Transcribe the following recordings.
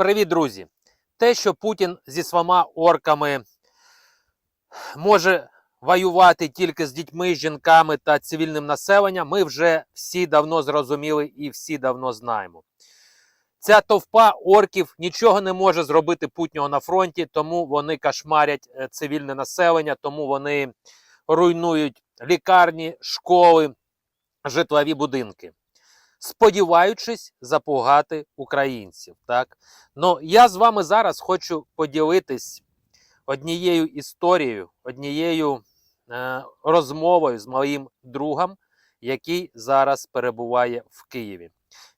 Привіт, друзі! Те, що Путін зі своїми орками може воювати тільки з дітьми, жінками та цивільним населенням, ми вже всі давно зрозуміли і всі давно знаємо. Ця товпа орків нічого не може зробити путнього на фронті, тому вони кошмарять е, цивільне населення, тому вони руйнують лікарні, школи, житлові будинки сподіваючись запугати українців. Так? Ну, я з вами зараз хочу поділитись однією історією, однією е, розмовою з моїм другом, який зараз перебуває в Києві.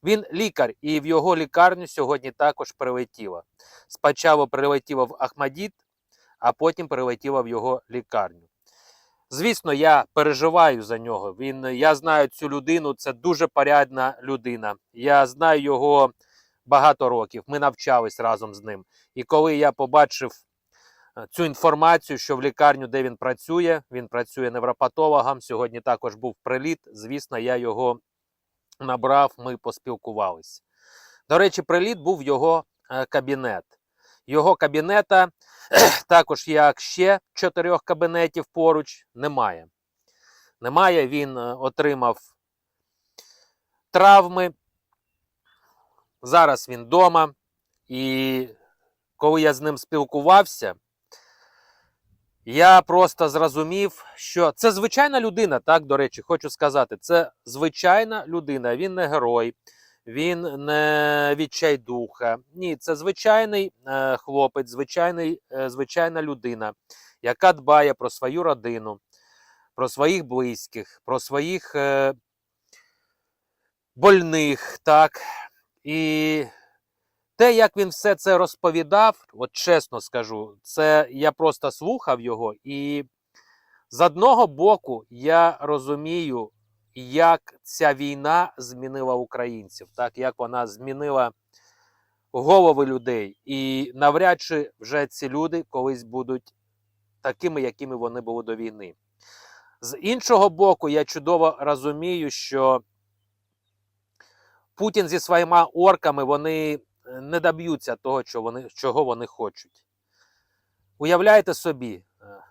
Він лікар, і в його лікарню сьогодні також прилетіло. Спочатку прилетіло в Ахмадіт, а потім прилетіло в його лікарню. Звісно, я переживаю за нього. Він, я знаю цю людину, це дуже порядна людина. Я знаю його багато років. Ми навчались разом з ним. І коли я побачив е, цю інформацію, що в лікарню, де він працює, він працює невропатологом. Сьогодні також був приліт. Звісно, я його набрав, ми поспілкувалися. До речі, приліт був його е, кабінет. Його кабінета також як ще чотирьох кабінетів поруч немає. Немає, він е, отримав травми. Зараз він вдома. І коли я з ним спілкувався, я просто зрозумів, що це звичайна людина, так, до речі, хочу сказати, це звичайна людина, він не герой він не відчайдуха. Ні, це звичайний е, хлопець, звичайний, е, звичайна людина, яка дбає про свою родину, про своїх близьких, про своїх е, больних. так. І те, як він все це розповідав, от чесно скажу, це я просто слухав його, і з одного боку я розумію як ця війна змінила українців, так як вона змінила голови людей, і навряд чи вже ці люди колись будуть такими, якими вони були до війни. З іншого боку, я чудово розумію, що Путін зі своїми орками вони е, не доб'ються того, чого вони, чого вони хочуть. Уявляєте собі, е,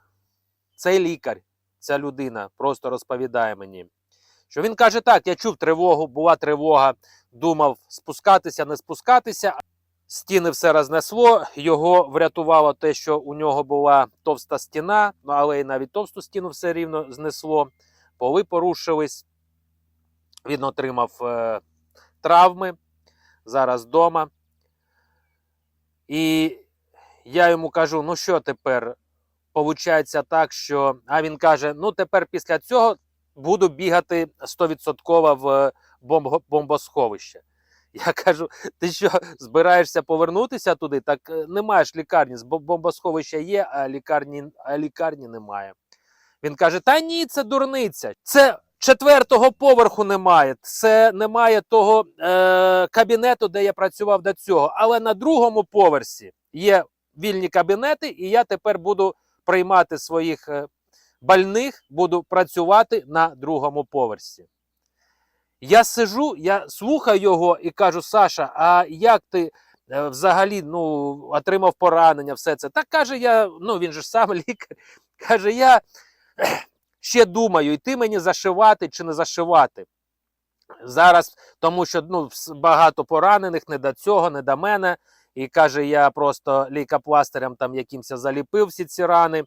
цей лікар, ця людина просто розповідає мені. Що він каже: так, я чув тривогу, була тривога, думав спускатися, не спускатися. Стіни все рознесло. Його врятувало те, що у нього була товста стіна, ну але і навіть товсту стіну все рівно знесло. Поли порушились. Він отримав е, травми зараз вдома. І я йому кажу: ну що тепер? Получається так, що. А він каже: ну тепер після цього буду бігати 100% в бомбосховище. Я кажу: ти що, збираєшся повернутися туди? Так е, немає ж лікарні, бомбосховища є, а лікарні, а лікарні немає. Він каже: Та ні, це дурниця. Це четвертого поверху немає. Це немає того е, кабінету, де я працював до цього. Але на другому поверсі є вільні кабінети, і я тепер буду приймати своїх е, больних буду працювати на другому поверсі. Я сижу, я слухаю його і кажу: Саша, а як ти е, взагалі ну, отримав поранення, все це? Так каже, я, ну він же сам лікар. Каже, я ще думаю, йти мені зашивати чи не зашивати. Зараз, тому що ну, багато поранених, не до цього, не до мене. І каже, я просто лікопластирем там якимось заліпив всі ці рани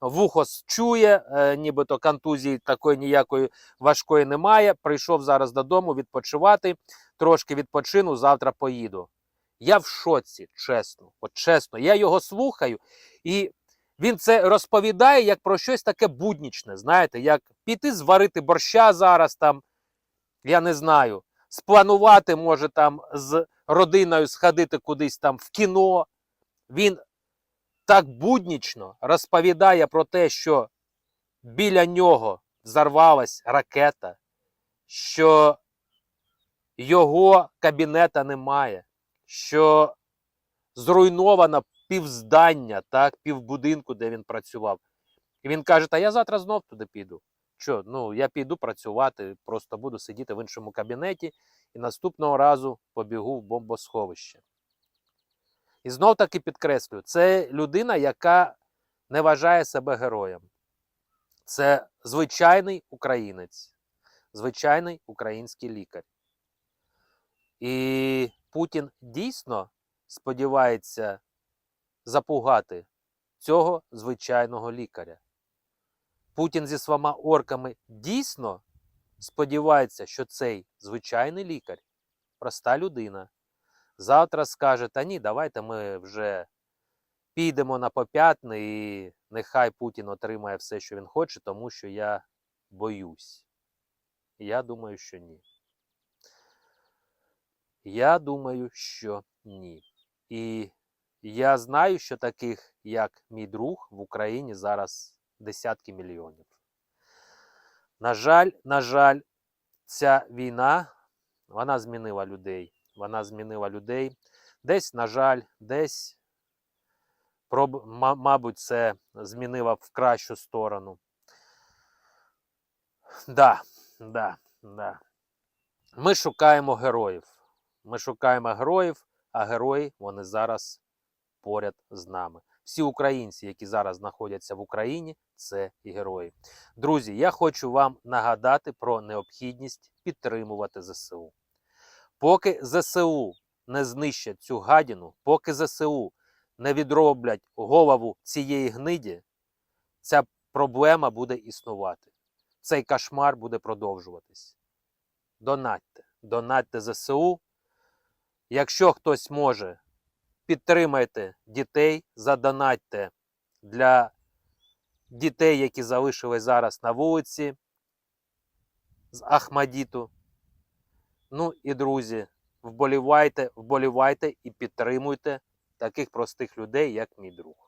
вухо чує, е, нібито контузії такої ніякої важкої немає. Прийшов зараз додому відпочивати, трошки відпочину, завтра поїду. Я в шоці, чесно, от чесно, я його слухаю, і він це розповідає як про щось таке буднічне. Знаєте, як піти зварити борща зараз там, я не знаю, спланувати, може, там з родиною сходити кудись там в кіно. Він так буднічно розповідає про те, що біля нього взорвалась ракета, що його кабінета немає, що зруйновано півздання, так, півбудинку, де він працював. І він каже: Та я завтра знов туди піду. Що, ну, я піду працювати, просто буду сидіти в іншому кабінеті і наступного разу побігу в бомбосховище. І знов таки підкреслюю, це людина, яка не вважає себе героєм. Це звичайний українець, звичайний український лікар. І Путін дійсно сподівається запугати цього звичайного лікаря. Путін зі своїми орками дійсно сподівається, що цей звичайний лікар, проста людина, завтра скаже: Та ні, давайте ми вже підемо на поп'ятне і нехай Путін отримає все, що він хоче, тому що я боюсь. Я думаю, що ні. Я думаю, що ні. І я знаю, що таких, як мій друг, в Україні зараз десятки мільйонів. На жаль, на жаль, ця війна вона змінила людей. Вона змінила людей. Десь, на жаль, десь, мабуть, це змінила в кращу сторону. Да, да, да. Ми шукаємо героїв. Ми шукаємо героїв, а герої вони зараз поряд з нами. Всі українці, які зараз знаходяться в Україні, це герої. Друзі, я хочу вам нагадати про необхідність підтримувати ЗСУ. Поки ЗСУ не знищать цю гадіну, поки ЗСУ не відроблять голову цієї гниді, ця проблема буде існувати. Цей кошмар буде продовжуватись. Донатьте, донатьте ЗСУ. Якщо хтось може, підтримайте дітей, задонатьте для дітей, які залишились зараз на вулиці з Ахмадіту. Ну і друзі, вболівайте, вболівайте і підтримуйте таких простих людей, як мій друг.